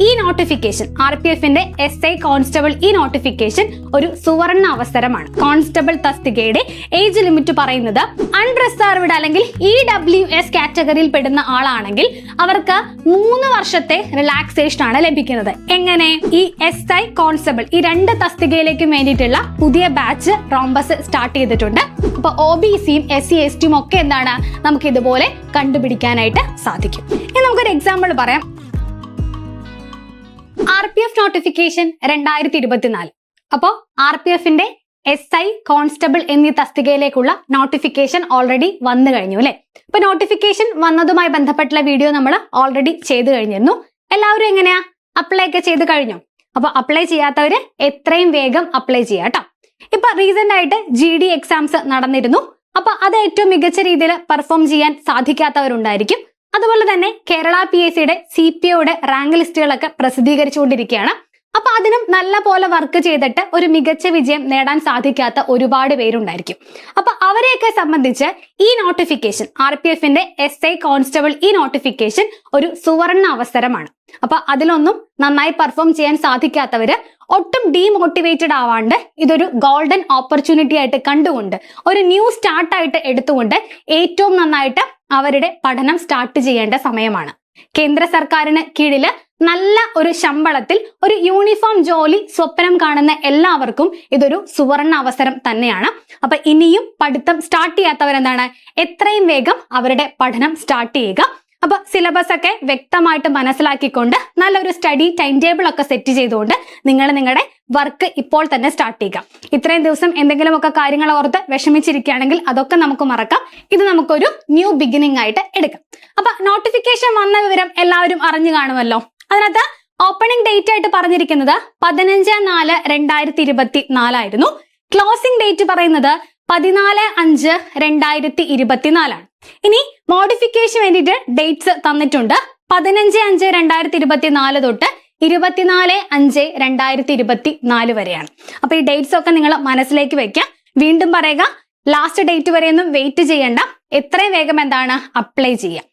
ഈ notification R P എഫിന്റെ S I constable ഈ നോട്ടിഫിക്കേഷൻ ഒരു സുവർണ അവസരമാണ്. കോൺസ്റ്റബിൾ തസ്തികയുടെ ഏജ് ലിമിറ്റ് പറയുന്നത് അൺറിസർവ്ഡ് അല്ലെങ്കിൽ ഇ ഡബ്ല്യു എസ് കാറ്റഗറിയിൽ പെടുന്ന ആളാണെങ്കിൽ അവർക്ക് മൂന്ന് വർഷത്തെ റിലാക്സേഷൻ ആണ് ലഭിക്കുന്നത്. എങ്ങനെ? ഈ എസ് ഐ കോൺസ്റ്റബിൾ ഈ രണ്ട് തസ്തികയിലേക്കും വേണ്ടിയിട്ടുള്ള പുതിയ ബാച്ച് റോംബസ് സ്റ്റാർട്ട് ചെയ്തിട്ടുണ്ട്. അപ്പൊ ഒ ബി സിയും എസ് സി എസ് ടിയും ഒക്കെ എന്താണ്? നമുക്ക് ഇതുപോലെ കണ്ടുപിടിക്കാനായിട്ട് സാധിക്കും. ഇനി നമുക്കൊരു എക്സാമ്പിൾ പറയാം. ആർ പി എഫ് നോട്ടിഫിക്കേഷൻ രണ്ടായിരത്തി ഇരുപത്തിനാല് അപ്പോ ആർ പി എഫിന്റെ എസ് ഐ കോൺസ്റ്റബിൾ എന്നീ തസ്തികയിലേക്കുള്ള നോട്ടിഫിക്കേഷൻ ഓൾറെഡി വന്നു കഴിഞ്ഞു അല്ലെ? ഇപ്പൊ നോട്ടിഫിക്കേഷൻ വന്നതുമായി ബന്ധപ്പെട്ടുള്ള വീഡിയോ നമ്മൾ ഓൾറെഡി ചെയ്തു കഴിഞ്ഞിരുന്നു. എല്ലാവരും എങ്ങനെയാ? അപ്ലൈ ഒക്കെ ചെയ്ത് കഴിഞ്ഞു. അപ്പൊ അപ്ലൈ ചെയ്യാത്തവര് എത്രയും വേഗം അപ്ലൈ ചെയ്യാം കേട്ടോ ഇപ്പൊ റീസെന്റ് ആയിട്ട് ജി ഡി എക്സാംസ് നടന്നിരുന്നു. അപ്പൊ അത് ഏറ്റവും മികച്ച രീതിയിൽ പെർഫോം ചെയ്യാൻ സാധിക്കാത്തവരുണ്ടായിരിക്കും. അതുപോലെ തന്നെ കേരള പി എസ് സിയുടെ സി പി ഒയുടെ റാങ്ക് ലിസ്റ്റുകളൊക്കെ പ്രസിദ്ധീകരിച്ചുകൊണ്ടിരിക്കുകയാണ്. അപ്പൊ അതിനും നല്ല പോലെ വർക്ക് ചെയ്തിട്ട് ഒരു മികച്ച വിജയം നേടാൻ സാധിക്കാത്ത ഒരുപാട് പേരുണ്ടായിരിക്കും. അപ്പൊ അവരെയൊക്കെ സംബന്ധിച്ച് ഈ നോട്ടിഫിക്കേഷൻ ആർ പി എഫിന്റെ എസ് ഐ കോൺസ്റ്റബിൾ ഈ നോട്ടിഫിക്കേഷൻ ഒരു സുവർണ അവസരമാണ്. അപ്പൊ അതിലൊന്നും നന്നായി പെർഫോം ചെയ്യാൻ സാധിക്കാത്തവര് ഒട്ടും ഡീമോട്ടിവേറ്റഡ് ആവാണ്ട് ഇതൊരു ഗോൾഡൻ ഓപ്പർച്യൂണിറ്റി ആയിട്ട് കണ്ടുകൊണ്ട് ഒരു ന്യൂ സ്റ്റാർട്ടായിട്ട് എടുത്തുകൊണ്ട് ഏറ്റവും നന്നായിട്ട് അവരുടെ പഠനം സ്റ്റാർട്ട് ചെയ്യേണ്ട സമയമാണ്. കേന്ദ്ര സർക്കാരിന് കീഴിൽ നല്ല ഒരു ശമ്പളത്തിൽ ഒരു യൂണിഫോം ജോലി സ്വപ്നം കാണുന്ന എല്ലാവർക്കും ഇതൊരു സുവർണ അവസരം തന്നെയാണ്. അപ്പൊ ഇനിയും പഠിത്തം സ്റ്റാർട്ട് ചെയ്യാത്തവരെന്താണ്? എത്രയും വേഗം അവരുടെ പഠനം സ്റ്റാർട്ട് ചെയ്യുക. അപ്പൊ സിലബസ് ഒക്കെ വ്യക്തമായിട്ട് മനസ്സിലാക്കിക്കൊണ്ട് നല്ലൊരു സ്റ്റഡി ടൈം ടേബിൾ ഒക്കെ സെറ്റ് ചെയ്തുകൊണ്ട് നിങ്ങൾ നിങ്ങളുടെ വർക്ക് ഇപ്പോൾ തന്നെ സ്റ്റാർട്ട് ചെയ്യുക. ഇത്രയും ദിവസം എന്തെങ്കിലുമൊക്കെ കാര്യങ്ങൾ ഓർത്ത് വിഷമിച്ചിരിക്കുകയാണെങ്കിൽ അതൊക്കെ നമുക്ക് മറക്കാം. ഇത് നമുക്കൊരു ന്യൂ ബിഗിനിങ് ആയിട്ട് എടുക്കാം. അപ്പൊ നോട്ടിഫിക്കേഷൻ വന്ന വിവരം എല്ലാവരും അറിഞ്ഞു കാണുമല്ലോ. അതിനകത്ത് ഓപ്പണിംഗ് ഡേറ്റ് ആയിട്ട് പറഞ്ഞിരിക്കുന്നത് പതിനഞ്ച് നാല് രണ്ടായിരത്തി ഇരുപത്തി നാലായിരുന്നു ക്ലോസിംഗ് ഡേറ്റ് പറയുന്നത് പതിനാല് അഞ്ച് രണ്ടായിരത്തി ഇരുപത്തിനാലാണ് ഇനി മോഡിഫിക്കേഷൻ വേണ്ടിയിട്ട് ഡേറ്റ്സ് തന്നിട്ടുണ്ട്. പതിനഞ്ച് അഞ്ച് രണ്ടായിരത്തി ഇരുപത്തി നാല് തൊട്ട് ഇരുപത്തിനാല് അഞ്ച് രണ്ടായിരത്തി ഇരുപത്തി നാല് വരെയാണ്. അപ്പൊ ഈ ഡേറ്റ്സ് ഒക്കെ നിങ്ങൾ മനസ്സിലേക്ക് വെക്കാം. വീണ്ടും പറയുക ലാസ്റ്റ് ഡേറ്റ് വരെയൊന്നും വെയിറ്റ് ചെയ്യേണ്ട. എത്രയും വേഗം എന്താണ്? അപ്ലൈ ചെയ്യാം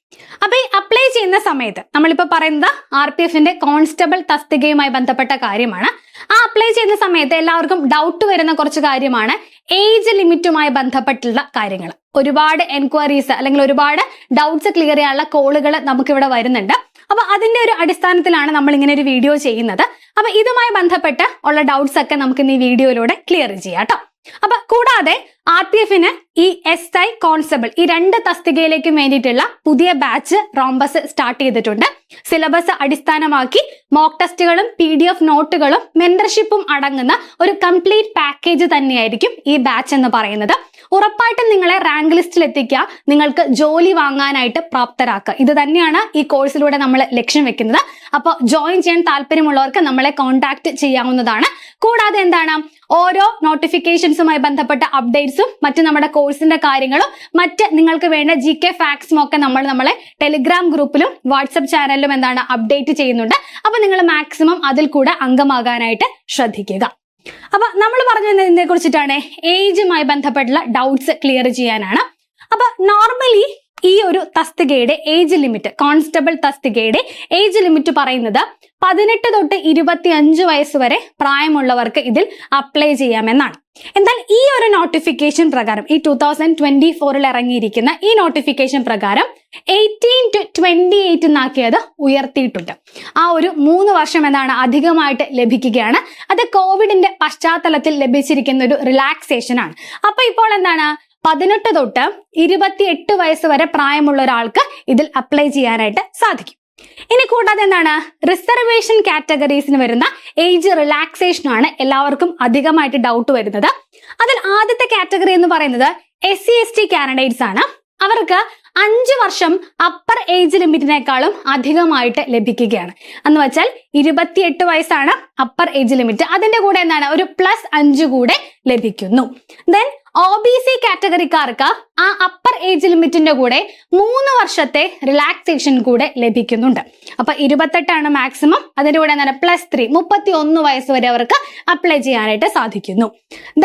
അപ്പൊ ഈ അപ്ലൈ ചെയ്യുന്ന സമയത്ത് നമ്മളിപ്പോ പറയുന്നത് ആർ പി എഫിന്റെ കോൺസ്റ്റബിൾ തസ്തികയുമായി ബന്ധപ്പെട്ട കാര്യമാണ്. ആ അപ്ലൈ ചെയ്യുന്ന സമയത്ത് എല്ലാവർക്കും ഡൗട്ട് വരുന്ന കുറച്ച് കാര്യമാണ്. ഏജ് ലിമിറ്റുമായി ബന്ധപ്പെട്ടുള്ള കാര്യങ്ങൾ. ഒരുപാട് എൻക്വയറീസ് അല്ലെങ്കിൽ ഒരുപാട് ഡൗട്ട്സ് ക്ലിയർ ചെയ്യാനുള്ള കോളുകൾ നമുക്കിവിടെ വരുന്നുണ്ട്. അപ്പൊ അതിന്റെ ഒരു അടിസ്ഥാനത്തിലാണ് നമ്മൾ ഇങ്ങനെ ഒരു വീഡിയോ ചെയ്യുന്നത്. അപ്പൊ ഇതുമായി ബന്ധപ്പെട്ട് ഉള്ള ഡൗട്ട്സ് ഒക്കെ നമുക്ക് ഈ വീഡിയോയിലൂടെ ക്ലിയർ ചെയ്യാം കേട്ടോ അപ്പൊ കൂടാതെ ആർ പി എഫിന് ഈ എസ് ഐ കോൺസ്റ്റബിൾ ഈ രണ്ട് തസ്തികയിലേക്കും വേണ്ടിയിട്ടുള്ള പുതിയ ബാച്ച് റോംബസ് സ്റ്റാർട്ട് ചെയ്തിട്ടുണ്ട്. സിലബസ് അടിസ്ഥാനമാക്കി മോക്ക് ടെസ്റ്റുകളും പി ഡി എഫ് നോട്ടുകളും മെന്റർഷിപ്പും അടങ്ങുന്ന ഒരു കംപ്ലീറ്റ് പാക്കേജ് തന്നെയായിരിക്കും ഈ ബാച്ച് എന്ന് പറയുന്നത്. ഉറപ്പായിട്ടും നിങ്ങളെ റാങ്ക് ലിസ്റ്റിൽ എത്തിക്കുക. നിങ്ങൾക്ക് ജോലി വാങ്ങാനായിട്ട് പ്രാപ്തരാക്കുക. ഇത് തന്നെയാണ് ഈ കോഴ്സിലൂടെ നമ്മൾ ലക്ഷ്യം വെക്കുന്നത്. അപ്പോൾ ജോയിൻ ചെയ്യാൻ താല്പര്യമുള്ളവർക്ക് നമ്മളെ കോൺടാക്ട് ചെയ്യാവുന്നതാണ്. കൂടാതെ എന്താണ്? ഓരോ നോട്ടിഫിക്കേഷൻസുമായി ബന്ധപ്പെട്ട അപ്ഡേറ്റ്സും മറ്റ് നമ്മുടെ കോഴ്സിന്റെ കാര്യങ്ങളും മറ്റ് നിങ്ങൾക്ക് വേണ്ട ജി കെ ഫാക്സും ഒക്കെ നമ്മൾ നമ്മളെ ടെലിഗ്രാം ഗ്രൂപ്പിലും വാട്സപ്പ് ചാനലിലും എന്താണ് അപ്ഡേറ്റ് ചെയ്യുന്നുണ്ട്. അപ്പൊ നിങ്ങൾ മാക്സിമം അതിൽ കൂടെ അംഗമാകാനായിട്ട് ശ്രദ്ധിക്കുക. അപ്പൊ നമ്മൾ പറഞ്ഞതിനെ കുറിച്ചിട്ടാണ്. ഏജുമായി ബന്ധപ്പെട്ടുള്ള ഡൗട്ട്സ് ക്ലിയർ ചെയ്യാനാണ്. അപ്പൊ നോർമലി ഈ ഒരു തസ്തികയുടെ ഏജ് ലിമിറ്റ് കോൺസ്റ്റബിൾ തസ്തികയുടെ ഏജ് ലിമിറ്റ് പറയുന്നത് പതിനെട്ട് തൊട്ട് ഇരുപത്തി അഞ്ച് വയസ്സ് വരെ പ്രായമുള്ളവർക്ക് ഇതിൽ അപ്ലൈ ചെയ്യാമെന്നാണ്. എന്നാൽ ഈ ഒരു നോട്ടിഫിക്കേഷൻ പ്രകാരം ഈ ടൂ തൗസൻഡ് ട്വന്റി ഫോറിൽ ഇറങ്ങിയിരിക്കുന്ന ഈ നോട്ടിഫിക്കേഷൻ പ്രകാരം എയ്റ്റീൻ ടു ട്വന്റി എയ്റ്റ് എന്നാക്കിയത് ഉയർത്തിയിട്ടുണ്ട്. ആ ഒരു മൂന്ന് വർഷം എന്താണ് അധികമായിട്ട് ലഭിക്കുകയാണ്. അത് കോവിഡിന്റെ പശ്ചാത്തലത്തിൽ ലഭിച്ചിരിക്കുന്ന ഒരു റിലാക്സേഷൻ ആണ്. അപ്പൊ ഇപ്പോൾ എന്താണ്? പതിനെട്ട് തൊട്ട് ഇരുപത്തി എട്ട് വയസ്സ് വരെ പ്രായമുള്ള ഒരാൾക്ക് ഇതിൽ അപ്ലൈ ചെയ്യാനായിട്ട് സാധിക്കും. ഇനി കൂടാതെ എന്താണ്? റിസർവേഷൻ കാറ്റഗറീസിന് വരുന്ന ഏജ് റിലാക്സേഷൻ ആണ് എല്ലാവർക്കും അധികമായിട്ട് ഡൗട്ട് വരുന്നത്. അതിൽ ആദ്യത്തെ കാറ്റഗറി എന്ന് പറയുന്നത് S C S T candidates ആണ്. അവർക്ക് അഞ്ച് വർഷം അപ്പർ ഏജ് ലിമിറ്റിനേക്കാളും അധികമായിട്ട് ലഭിക്കുകയാണ്. എന്ന് വെച്ചാൽ ഇരുപത്തിയെട്ട് വയസ്സാണ് അപ്പർ ഏജ് ലിമിറ്റ് അതിന്റെ കൂടെ എന്താണ്? ഒരു പ്ലസ് അഞ്ച് കൂടെ ലഭിക്കുന്നു. ദെൻ ഒ ബി സി കാറ്റഗറിക്കാർക്ക് ആ അപ്പർ ഏജ് ലിമിറ്റിന്റെ കൂടെ മൂന്ന് വർഷത്തെ റിലാക്സേഷൻ കൂടെ ലഭിക്കുന്നുണ്ട്. അപ്പൊ ഇരുപത്തെട്ടാണ് മാക്സിമം അതിന്റെ കൂടെ എന്താണ് പ്ലസ് ത്രീ മുപ്പത്തി ഒന്ന് വയസ്സ് വരെ അവർക്ക് അപ്ലൈ ചെയ്യാനായിട്ട് സാധിക്കുന്നു.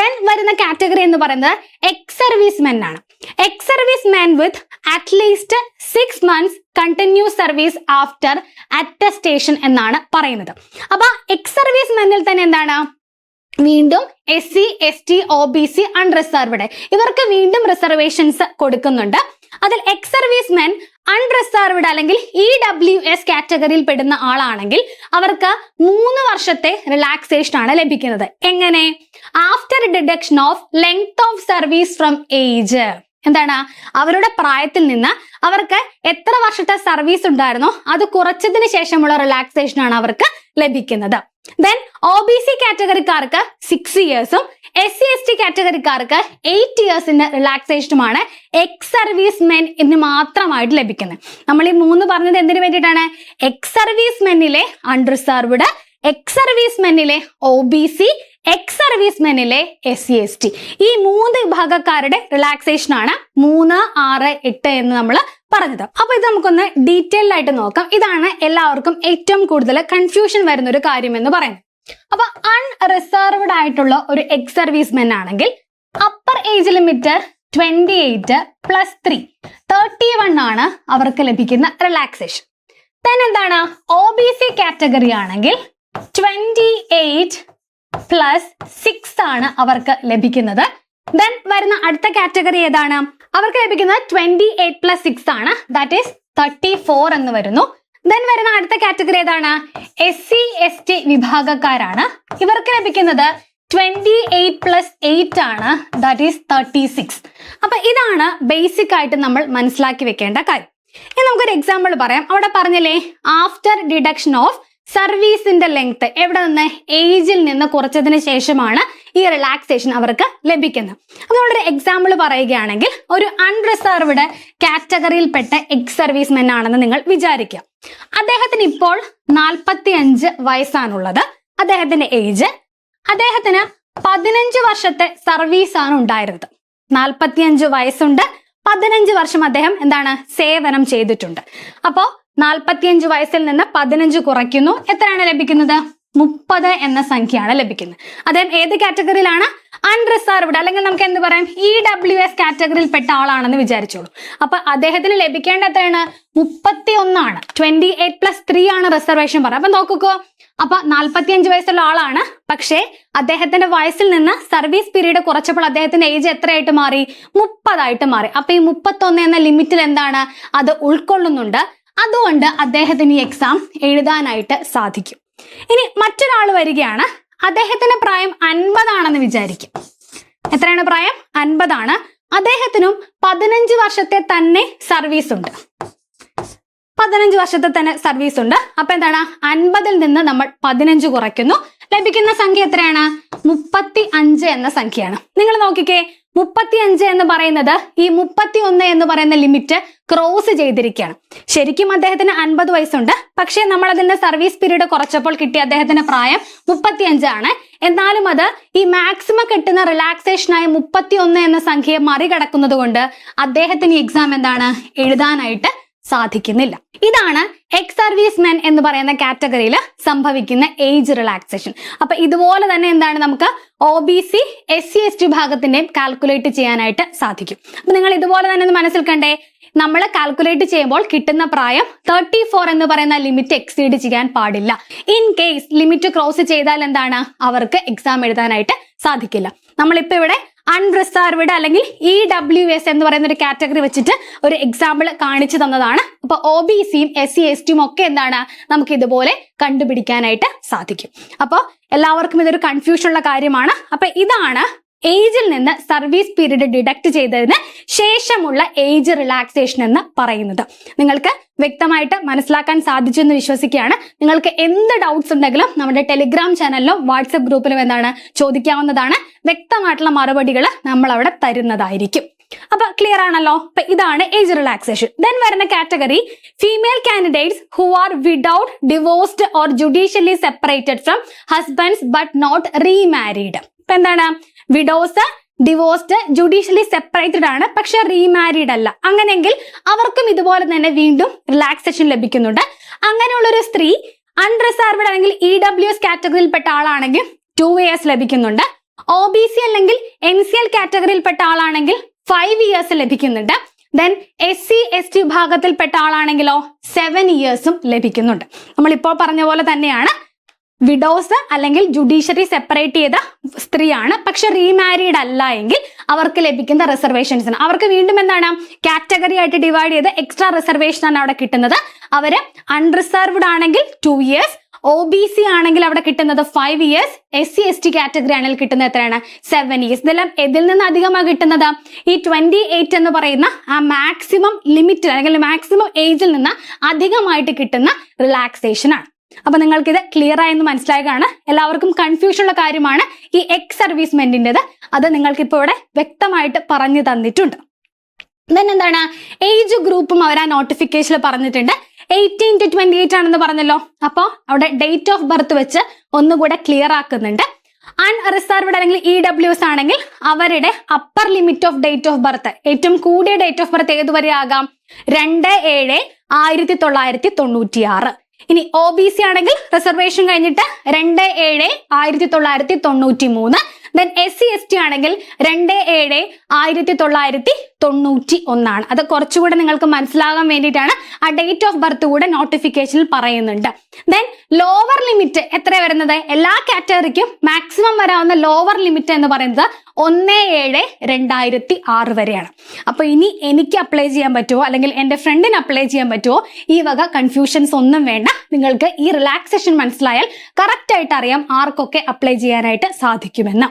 ദെൻ വരുന്ന കാറ്റഗറി എന്ന് പറയുന്നത് എക്സ് സർവീസ് മെൻ ആണ്. Ex servicemen with at least six months continuous service after attestation എന്നാണ് പറയുന്നത്. അപ്പൊ എക്സ് സർവീസ് മെന്നിൽ തന്നെ എന്താണ്? വീണ്ടും S C S T O B C unreserved ഇവർക്ക് വീണ്ടും റിസർവേഷൻസ് കൊടുക്കുന്നുണ്ട്. അതിൽ എക്സ് സർവീസ് മെൻ അൺറിസർവ്ഡ് അല്ലെങ്കിൽ ഇ ഡബ്ല്യു എസ് കാറ്റഗറിയിൽ പെടുന്ന ആളാണെങ്കിൽ അവർക്ക് മൂന്ന് വർഷത്തെ റിലാക്സേഷൻ ആണ് ലഭിക്കുന്നത്. എങ്ങനെ? After deduction of length of service from age എന്താണ്? അവരുടെ പ്രായത്തിൽ നിന്ന് അവർക്ക് എത്ര വർഷത്തെ സർവീസ് ഉണ്ടായിരുന്നോ അത് കുറച്ചതിന് ശേഷമുള്ള റിലാക്സേഷൻ ആണ് അവർക്ക് ലഭിക്കുന്നത്. ദെൻ ഒ ബി സി കാറ്റഗറിക്കാർക്ക് സിക്സ് ഇയേഴ്സും എസ് സി എസ് ടി കാറ്റഗറിക്കാർക്ക് എയ്റ്റ് ഇയേഴ്സിന്റെ റിലാക്സേഷനുമാണ് എക്സ് സർവീസ് മെൻ എന്ന് മാത്രമായിട്ട് ലഭിക്കുന്നത്. നമ്മൾ ഈ മൂന്ന് പറഞ്ഞത് എന്തിനു വേണ്ടിയിട്ടാണ്? എക്സ് സർവീസ് മെന്നിലെ unreserved ex service മെന്നിലെ O B C ex service മെനിലെ S C S T ഈ മൂന്ന് വിഭാഗക്കാരുടെ റിലാക്സേഷൻ ആണ് മൂന്ന് ആറ് എട്ട് എന്ന് നമ്മൾ പറഞ്ഞത്. അപ്പൊ ഇത് നമുക്കൊന്ന് ഡീറ്റെയിൽ ആയിട്ട് നോക്കാം. ഇതാണ് എല്ലാവർക്കും ഏറ്റവും കൂടുതൽ കൺഫ്യൂഷൻ വരുന്ന ഒരു കാര്യം എന്ന് പറയുന്നത്. അപ്പൊ അൺറിസർവ്ഡ് ആയിട്ടുള്ള ഒരു എക്സ് സർവീസ് മെൻ ആണെങ്കിൽ upper age limit twenty eight plus three thirty one ആണ് അവർക്ക് ലഭിക്കുന്ന റിലാക്സേഷൻ എന്താണ്? ഒ ബി സി കാറ്റഗറി ആണെങ്കിൽ ട്വന്റി എയ്റ്റ് പ്ലസ് സിക്സ് ആണ് അവർക്ക് ലഭിക്കുന്നത്. ദെൻ വരുന്ന അടുത്ത കാറ്റഗറി ഏതാണ്? അവർക്ക് ലഭിക്കുന്നത് ട്വന്റി എയ്റ്റ് പ്ലസ് സിക്സ് ആണ്. ദാറ്റ് ഈസ് തേർട്ടി ഫോർ എന്ന് വരുന്നു. ദെൻ വരുന്ന അടുത്ത കാറ്റഗറി ഏതാണ്? എസ് സി എസ് ടി വിഭാഗക്കാരാണ്. ഇവർക്ക് ലഭിക്കുന്നത് ട്വന്റി എയ്റ്റ് പ്ലസ് എയ്റ്റ് ആണ്. ദാറ്റ് ഈസ് തേർട്ടി സിക്സ് അപ്പൊ ഇതാണ് ബേസിക് ആയിട്ട് നമ്മൾ മനസ്സിലാക്കി വെക്കേണ്ട കാര്യം. ഇനി നമുക്കൊരു എക്സാമ്പിൾ പറയാം. അവിടെ പറഞ്ഞില്ലേ ആഫ്റ്റർ ഡിഡക്ഷൻ ഓഫ് സർവീസിന്റെ ലെങ്ത് എവിടെ നിന്ന് ഏജിൽ നിന്ന് കുറച്ചതിന് ശേഷമാണ് ഈ റിലാക്സേഷൻ അവർക്ക് ലഭിക്കുന്നത്. അപ്പൊ നമ്മളൊരു എക്സാമ്പിൾ പറയുകയാണെങ്കിൽ ഒരു അൺറിസർവ്ഡ് കാറ്റഗറിയിൽപ്പെട്ട എക്സ് സർവീസ് മെൻ ആണെന്ന് നിങ്ങൾ വിചാരിക്കുക. അദ്ദേഹത്തിന് ഇപ്പോൾ നാൽപ്പത്തി അഞ്ച് വയസ്സാണുള്ളത്. അദ്ദേഹത്തിന്റെ ഏജ് അദ്ദേഹത്തിന് പതിനഞ്ച് വർഷത്തെ സർവീസ് ആണ് ഉണ്ടായിരുന്നത്. നാൽപ്പത്തിയഞ്ച് വയസ്സുണ്ട്. പതിനഞ്ച് വർഷം അദ്ദേഹം എന്താണ് സേവനം ചെയ്തിട്ടുണ്ട്. അപ്പോ നാൽപ്പത്തിയഞ്ച് വയസ്സിൽ നിന്ന് പതിനഞ്ച് കുറയ്ക്കുന്നു. എത്രയാണ് ലഭിക്കുന്നത്? മുപ്പത് എന്ന സംഖ്യയാണ് ലഭിക്കുന്നത്. അദ്ദേഹം ഏത് കാറ്റഗറിയിലാണ്? അൺറിസർവ്ഡ്. അല്ലെങ്കിൽ നമുക്ക് എന്ത് പറയാം? ഇ ഡബ്ല്യു എസ് കാറ്റഗറിയിൽ പെട്ട ആളാണെന്ന് വിചാരിച്ചോളൂ. അപ്പൊ അദ്ദേഹത്തിന് ലഭിക്കേണ്ട എത്രയാണ്? മുപ്പത്തി ഒന്നാണ് ട്വന്റി എയ്റ്റ് പ്ലസ് ത്രീ ആണ് റിസർവേഷൻ പറയുന്നത് അപ്പൊ നോക്കിക്കോ അപ്പൊ നാൽപ്പത്തിയഞ്ച് വയസ്സുള്ള ആളാണ്. പക്ഷേ അദ്ദേഹത്തിന്റെ വയസ്സിൽ നിന്ന് സർവീസ് പീരീഡ് കുറച്ചപ്പോൾ അദ്ദേഹത്തിന്റെ ഏജ് എത്രയായിട്ട് മാറി? മുപ്പതായിട്ട് മാറി. അപ്പൊ ഈ മുപ്പത്തൊന്ന് എന്ന ലിമിറ്റിൽ എന്താണ്? അത് ഉൾക്കൊള്ളുന്നുണ്ട്. അതുകൊണ്ട് അദ്ദേഹത്തിന് ഈ എക്സാം എഴുതാനായിട്ട് സാധിക്കും. ഇനി മറ്റൊരാൾ വരികയാണ്. അദ്ദേഹത്തിന്റെ പ്രായം അൻപതാണെന്ന് വിചാരിക്കും. എത്രയാണ് പ്രായം? അൻപതാണ്. അദ്ദേഹത്തിനും പതിനഞ്ച് വർഷത്തെ തന്നെ സർവീസ് ഉണ്ട്. പതിനഞ്ച് വർഷത്തെ തന്നെ സർവീസ് ഉണ്ട്. അപ്പൊ എന്താണ്? അൻപതിൽ നിന്ന് നമ്മൾ പതിനഞ്ച് കുറയ്ക്കുന്നു. ലഭിക്കുന്ന സംഖ്യ എത്രയാണ്? മുപ്പത്തി അഞ്ച് എന്ന സംഖ്യയാണ്. നിങ്ങൾ നോക്കിക്കേ. മുപ്പത്തി അഞ്ച് എന്ന് പറയുന്നത് ഈ മുപ്പത്തി ഒന്ന് എന്ന് പറയുന്ന ലിമിറ്റ് ക്രോസ് ചെയ്തിരിക്കുകയാണ്. ശരിക്കും അദ്ദേഹത്തിന് അൻപത് വയസ്സുണ്ട്. പക്ഷേ നമ്മൾ അതിന്റെ സർവീസ് പീരീഡ് കുറച്ചപ്പോൾ കിട്ടിയ അദ്ദേഹത്തിന്റെ പ്രായം മുപ്പത്തി അഞ്ചാണ് എന്നാലും അത് ഈ മാക്സിമം കിട്ടുന്ന റിലാക്സേഷനായ മുപ്പത്തി ഒന്ന് എന്ന സംഖ്യയെ മറികടക്കുന്നത് കൊണ്ട് അദ്ദേഹത്തിന് എക്സാം എന്താണ്? എഴുതാനായിട്ട് സാധിക്കുന്നില്ല. ഇതാണ് എക്സ് സർവീസ് മെൻ എന്ന് പറയുന്ന കാറ്റഗറിയിൽ സംഭവിക്കുന്ന ഏജ് റിലാക്സേഷൻ അപ്പൊ ഇതുപോലെ തന്നെ എന്താണ് നമുക്ക് O B C S C S T ഭാഗത്തിന്റെയും calculate ചെയ്യാനായിട്ട് സാധിക്കും. അപ്പൊ നിങ്ങൾ ഇതുപോലെ തന്നെ ഒന്ന് മനസ്സിൽ കണ്ടേ നമ്മൾ കാൽക്കുലേറ്റ് ചെയ്യുമ്പോൾ കിട്ടുന്ന പ്രായം തേർട്ടി ഫോർ എന്ന് പറയുന്ന ലിമിറ്റ് എക്സീഡ് ചെയ്യാൻ പാടില്ല. ഇൻ കേസ് ലിമിറ്റ് ക്രോസ് ചെയ്താൽ എന്താണ്? അവർക്ക് എക്സാം എഴുതാനായിട്ട് സാധിക്കില്ല. നമ്മളിപ്പോ ഇവിടെ അൺറിസർവ്ഡ് അല്ലെങ്കിൽ ഇ ഡബ്ല്യു എസ് എന്ന് പറയുന്ന ഒരു കാറ്റഗറി വെച്ചിട്ട് ഒരു എക്സാമ്പിൾ കാണിച്ചു തന്നതാണ്. അപ്പൊ ഒ ബി സിയും എസ് സി എസ് ടിയും ഒക്കെ എന്താണ് നമുക്ക് ഇതുപോലെ കണ്ടുപിടിക്കാനായിട്ട് സാധിക്കും. അപ്പോൾ എല്ലാവർക്കും ഇതൊരു കൺഫ്യൂഷൻ ഉള്ള കാര്യമാണ്. അപ്പൊ ഇതാണ് ഏജിൽ നിന്ന് സർവീസ് പീരീഡ് ഡിഡക്ട് ചെയ്തതിന് ശേഷമുള്ള ഏജ് റിലാക്സേഷൻ എന്ന് പറയുന്നത്. നിങ്ങൾക്ക് വ്യക്തമായിട്ട് മനസ്സിലാക്കാൻ സാധിച്ചു എന്ന് വിശ്വസിക്കുകയാണ്. നിങ്ങൾക്ക് എന്ത് ഡൗട്ട്സ് ഉണ്ടെങ്കിലും നമ്മുടെ ടെലിഗ്രാം ചാനലിലോ വാട്സപ്പ് ഗ്രൂപ്പിലും എന്താണ് ചോദിക്കാവുന്നതാണ്. വ്യക്തമായിട്ടുള്ള മറുപടികൾ നമ്മൾ അവിടെ തരുന്നതായിരിക്കും. അപ്പൊ ക്ലിയർ ആണല്ലോ? അപ്പൊ ഇതാണ് ഏജ് റിലാക്സേഷൻ ദെൻ വരുന്ന category female candidates who are widowed divorced or judicially separated from husbands but not remarried ഇപ്പൊ എന്താണ്? വിഡോസ് ഡിവോഴ്സ്ഡ് ജുഡീഷ്യലി സെപ്പറേറ്റഡ് ആണ് പക്ഷെ റീമാരീഡ് അല്ല. അങ്ങനെയെങ്കിൽ അവർക്കും ഇതുപോലെ തന്നെ വീണ്ടും റിലാക്സേഷൻ ലഭിക്കുന്നുണ്ട്. അങ്ങനെയുള്ള ഒരു സ്ത്രീ അൺറിസർവ്ഡ് അല്ലെങ്കിൽ ഇ ഡബ്ല്യു എസ് കാറ്റഗറിയിൽപ്പെട്ട ആളാണെങ്കിൽ ടു ഇയേഴ്സ് ലഭിക്കുന്നുണ്ട്. ഒ ബി സി അല്ലെങ്കിൽ എൻ സി എൽ കാറ്റഗറിയിൽപ്പെട്ട ആളാണെങ്കിൽ ഫൈവ് ഇയേഴ്സ് ലഭിക്കുന്നുണ്ട്. Then S C S T വിഭാഗത്തിൽപ്പെട്ട ആളാണെങ്കിലോ സെവൻ ഇയേഴ്സും ലഭിക്കുന്നുണ്ട്. നമ്മൾ ഇപ്പോൾ പറഞ്ഞ പോലെ തന്നെയാണ് വിഡോസ് അല്ലെങ്കിൽ ജുഡീഷ്യറി സെപ്പറേറ്റ് ചെയ്ത സ്ത്രീയാണ്. പക്ഷെ റീമാരീഡ് അല്ല എങ്കിൽ അവർക്ക് ലഭിക്കുന്ന റിസർവേഷൻസ് അവർക്ക് വീണ്ടും എന്താണ്? കാറ്റഗറി ആയിട്ട് ഡിവൈഡ് ചെയ്ത് എക്സ്ട്രാ റിസർവേഷൻ ആണ് അവിടെ കിട്ടുന്നത്. അവർ അൺറിസർവ്ഡ് ആണെങ്കിൽ two years O B C ആണെങ്കിൽ അവിടെ കിട്ടുന്നത് five years S C S T category ആണെങ്കിൽ കിട്ടുന്നത് എത്രയാണ്? സെവൻ ഇയേഴ്സ് ഇതെല്ലാം ഇതിൽ നിന്ന് അധികമാണ് കിട്ടുന്നത്? ഈ ട്വന്റി എയ്റ്റ് എന്ന് പറയുന്ന ആ മാക്സിമം ലിമിറ്റ് അല്ലെങ്കിൽ മാക്സിമം ഏജിൽ നിന്ന് അധികമായിട്ട് കിട്ടുന്ന റിലാക്സേഷൻ ആണ്. അപ്പൊ നിങ്ങൾക്ക് ഇത് ക്ലിയർ ആയെന്ന് മനസ്സിലായതാണ്. എല്ലാവർക്കും കൺഫ്യൂഷൻ ഉള്ള കാര്യമാണ് ഈ എക്സ് സർവീസ്മെന്റിന്റെത് അത് നിങ്ങൾക്ക് ഇപ്പോൾ ഇവിടെ വ്യക്തമായിട്ട് പറഞ്ഞു തന്നിട്ടുണ്ട്. ദെൻ എന്താണ്? ഏജ് ഗ്രൂപ്പും അവർ ആ നോട്ടിഫിക്കേഷനിൽ പറഞ്ഞിട്ടുണ്ട്. എയ്റ്റീൻ ടു ട്വന്റി എയ്റ്റ് ആണെന്ന് പറഞ്ഞല്ലോ. അപ്പോൾ അവിടെ ഡേറ്റ് ഓഫ് ബർത്ത് വെച്ച് ഒന്നുകൂടെ ക്ലിയർ ആക്കുന്നുണ്ട്. അൺറിസർവ്ഡ് അല്ലെങ്കിൽ ഇ ഡബ്ല്യു എസ് ആണെങ്കിൽ അവരുടെ upper limit of date of birth ഏറ്റവും കൂടിയ ഡേറ്റ് ഓഫ് ബർത്ത് ഏതുവരെ ആകാം? രണ്ട് ഏഴ് ആയിരത്തി തൊള്ളായിരത്തി തൊണ്ണൂറ്റി ആറ് ഇനി ഒ ബി സി ആണെങ്കിൽ റിസർവേഷൻ കഴിഞ്ഞിട്ട് രണ്ട് ഏഴ് ആയിരത്തി തൊള്ളായിരത്തി തൊണ്ണൂറ്റി മൂന്ന്. Then S C S T ആണെങ്കിൽ രണ്ട് ഏഴ് ആയിരത്തി തൊള്ളായിരത്തി തൊണ്ണൂറ്റി ഒന്നാണ് അത് കുറച്ചുകൂടെ നിങ്ങൾക്ക് മനസ്സിലാകാൻ വേണ്ടിയിട്ടാണ് ആ ഡേറ്റ് ഓഫ് ബർത്ത് കൂടെ നോട്ടിഫിക്കേഷനിൽ പറയുന്നുണ്ട്. ദെൻ ലോവർ ലിമിറ്റ് എത്ര വരുന്നത്? എല്ലാ കാറ്റഗറിക്കും മാക്സിമം വരാവുന്ന ലോവർ ലിമിറ്റ് എന്ന് പറയുന്നത് ഒന്ന് ഏഴ് രണ്ടായിരത്തി ആറ് വരെയാണ്. അപ്പൊ ഇനി എനിക്ക് അപ്ലൈ ചെയ്യാൻ പറ്റുമോ? അല്ലെങ്കിൽ എന്റെ ഫ്രണ്ടിന് അപ്ലൈ ചെയ്യാൻ പറ്റുമോ? ഈ വക കൺഫ്യൂഷൻസ് ഒന്നും വേണ്ട. നിങ്ങൾക്ക് ഈ റിലാക്സേഷൻ മനസ്സിലായാൽ കറക്റ്റ് ആയിട്ട് അറിയാം ആർക്കൊക്കെ അപ്ലൈ ചെയ്യാനായിട്ട് സാധിക്കുമെന്ന്.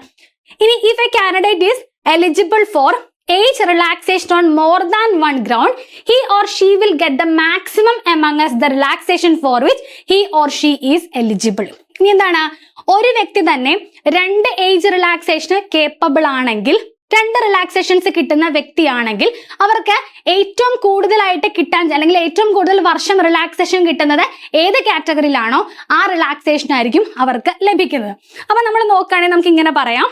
ഇനി if a candidate is eligible for age relaxation on more than one ground he or she will get the maximum amongst the relaxation for which he or she is eligible ഇനി എന്താണ്? ഒരു വ്യക്തി തന്നെ രണ്ട് age റിലാക്സേഷന് capable ആണെങ്കിൽ രണ്ട് relaxations കിട്ടുന്ന വ്യക്തിയാണെങ്കിൽ അവർക്ക് ഏറ്റവും കൂടുതലായിട്ട് കിട്ടാൻ അല്ലെങ്കിൽ ഏറ്റവും കൂടുതൽ വർഷം റിലാക്സേഷൻ കിട്ടുന്നത് ഏത് കാറ്റഗറിയിലാണോ ആ റിലാക്സേഷൻ ആയിരിക്കും അവർക്ക് ലഭിക്കുന്നത്. അപ്പൊ നമ്മൾ നോക്കുകയാണെങ്കിൽ നമുക്ക് ഇങ്ങനെ പറയാം.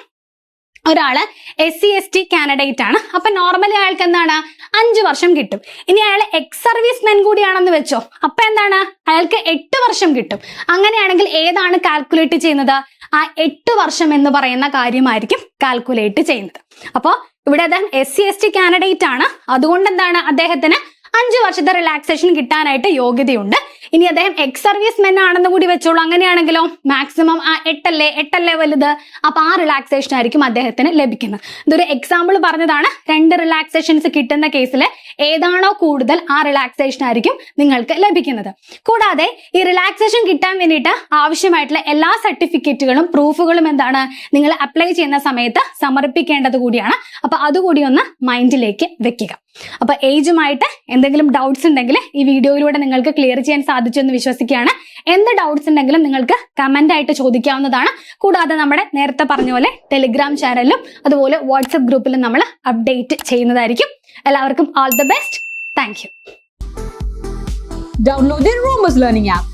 ഒരാൾ S C S T candidate ആണ്. അപ്പൊ നോർമലി അയാൾക്ക് എന്താണ്? അഞ്ചു വർഷം കിട്ടും. ഇനി അയാൾ എക്സ് സർവീസ് മെൻ കൂടിയാണെന്ന് വെച്ചോ. അപ്പൊ എന്താണ്? അയാൾക്ക് എട്ട് വർഷം കിട്ടും. അങ്ങനെയാണെങ്കിൽ ഏതാണ് കാൽക്കുലേറ്റ് ചെയ്യുന്നത്? ആ എട്ട് വർഷം എന്ന് പറയുന്ന കാര്യമായിരിക്കും കാൽക്കുലേറ്റ് ചെയ്യുന്നത്. അപ്പോൾ ഇവിടെ അദ്ദേഹം S C S T candidate ആണ്. അതുകൊണ്ട് എന്താണ്? അദ്ദേഹത്തിന് അഞ്ചു വർഷത്തെ റിലാക്സേഷൻ കിട്ടാനായിട്ട് യോഗ്യതയുണ്ട്. ഇനി അദ്ദേഹം എക്സ് സർവീസ് മെൻ ആണെന്ന് കൂടി വെച്ചോളൂ. അങ്ങനെയാണെങ്കിലോ മാക്സിമം ആ എട്ടല്ലേ എട്ടല്ലേ വലുത്? അപ്പൊ ആ റിലാക്സേഷൻ ആയിരിക്കും അദ്ദേഹത്തിന് ലഭിക്കുന്നത്. ഇതൊരു എക്സാമ്പിൾ പറഞ്ഞതാണ്. രണ്ട് റിലാക്സേഷൻസ് കിട്ടുന്ന കേസിൽ ഏതാണോ കൂടുതൽ ആ റിലാക്സേഷൻ ആയിരിക്കും നിങ്ങൾക്ക് ലഭിക്കുന്നത്. കൂടാതെ ഈ റിലാക്സേഷൻ കിട്ടാൻ വേണ്ടിയിട്ട് ആവശ്യമായിട്ടുള്ള എല്ലാ സർട്ടിഫിക്കറ്റുകളും പ്രൂഫുകളും എന്താണ്? നിങ്ങൾ അപ്ലൈ ചെയ്യുന്ന സമയത്ത് സമർപ്പിക്കേണ്ടത് കൂടിയാണ്. അപ്പൊ അതുകൂടി ഒന്ന് മൈൻഡിലേക്ക് വെക്കുക. അപ്പൊ ഏജുമായിട്ട് എന്തെങ്കിലും ഡൗട്ട്സ് ഉണ്ടെങ്കിൽ ഈ വീഡിയോയിലൂടെ നിങ്ങൾക്ക് ക്ലിയർ ചെയ്യാൻ സാധിച്ചു എന്ന് വിശ്വസിക്കുകയാണ്. എന്ത് ഡൗട്ട്സ് ഉണ്ടെങ്കിലും നിങ്ങൾക്ക് കമന്റ് ആയിട്ട് ചോദിക്കാവുന്നതാണ്. കൂടാതെ നമ്മുടെ നേരത്തെ പറഞ്ഞ പോലെ ടെലിഗ്രാം ചാനലിലും അതുപോലെ വാട്സപ്പ് ഗ്രൂപ്പിലും നമ്മൾ അപ്ഡേറ്റ് ചെയ്യുന്നതായിരിക്കും. എല്ലാവർക്കും all the best thank you Download the app